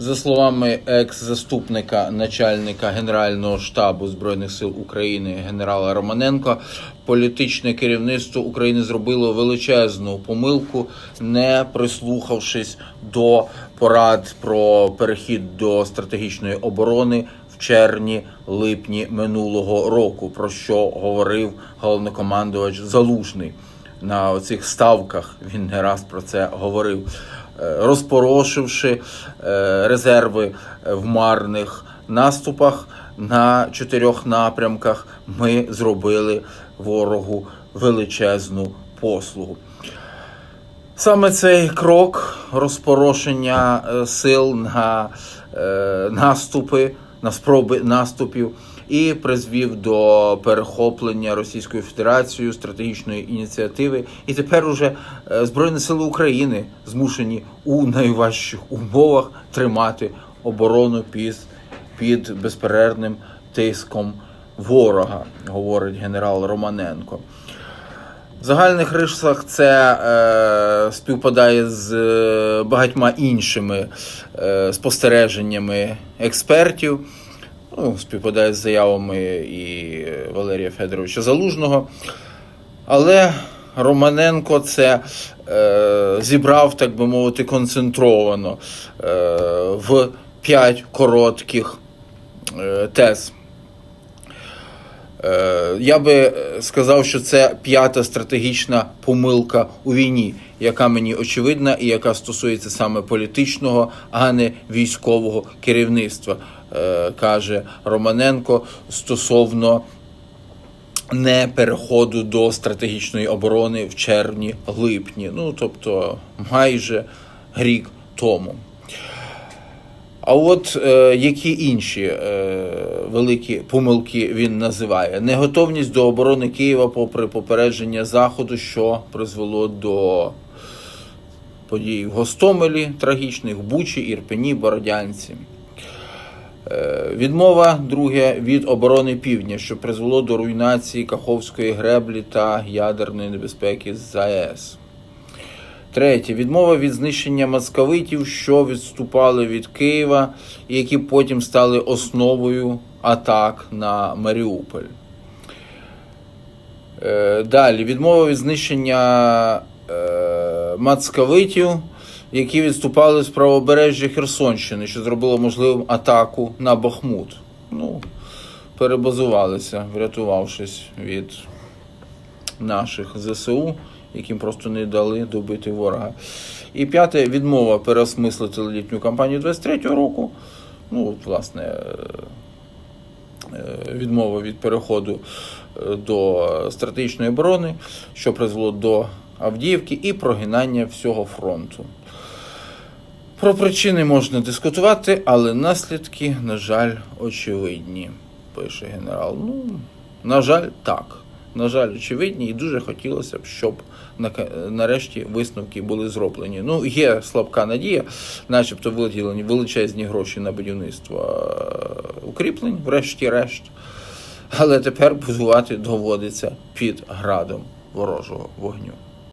За словами екс-заступника начальника Генерального штабу Збройних сил України генерала Романенко, політичне керівництво України зробило величезну помилку, не прислухавшись до порад про перехід до стратегічної оборони в червні-липні минулого року, про що говорив головнокомандувач Залужний на оцих ставках. Він не раз про це говорив, розпорошивши е, резерви в марних наступах на чотирьох напрямках, ми зробили ворогу величезну послугу. Саме цей крок розпорошення е, сил на е, наступи, на спроби наступів і призвів до перехоплення Російською Федерацією стратегічної ініціативи. І тепер уже е, Збройні Сили України змушені у найважчих умовах тримати оборону під, під безперервним тиском ворога, говорить генерал Романенко. В загальних рисах це е, співпадає з е, багатьма іншими е, спостереженнями експертів. Ну, співпадає з заявами і Валерія Федоровича Залужного. Але Романенко це е, зібрав, так би мовити, концентровано е, в п'ять коротких е, тез. Е, Я би е, сказав, що це п'ята стратегічна помилка у війні, яка мені очевидна і яка стосується саме політичного, а не військового керівництва, е, каже Романенко стосовно не переходу до стратегічної оборони в червні-липні, ну тобто майже рік тому. А от е, які інші е, великі помилки він називає? Неготовність до оборони Києва попри попередження Заходу, що призвело до подій в Гостомелі трагічних, Бучі, Ірпені, Бородянці. Е, Відмова, друге, від оборони півдня, що призвело до руйнації Каховської греблі та ядерної небезпеки з ЗАЕС. Третє. Відмова від знищення московитів, що відступали від Києва, і які потім стали основою атак на Маріуполь. Е, Далі. Відмова від знищення е, мацковитів, які відступали з правобережжя Херсонщини, що зробило можливим атаку на Бахмут. Ну, перебазувалися, врятувавшись від наших ЗСУ, яким просто не дали добити ворога. І п'яте відмова переосмислити літню кампанію 23-го року. Ну, от, власне, е, е, відмова від переходу е, до стратегічної оборони, що призвело до Авдіївки і прогинання всього фронту. Про причини можна дискутувати, але наслідки, на жаль, очевидні, пише генерал. Ну, на жаль, так. На жаль, очевидні, і дуже хотілося б, щоб нарешті висновки були зроблені. Ну, є слабка надія, начебто виділені величезні гроші на будівництво е, укріплень, врешті-решт. Але тепер будувати доводиться під градом ворожого вогню.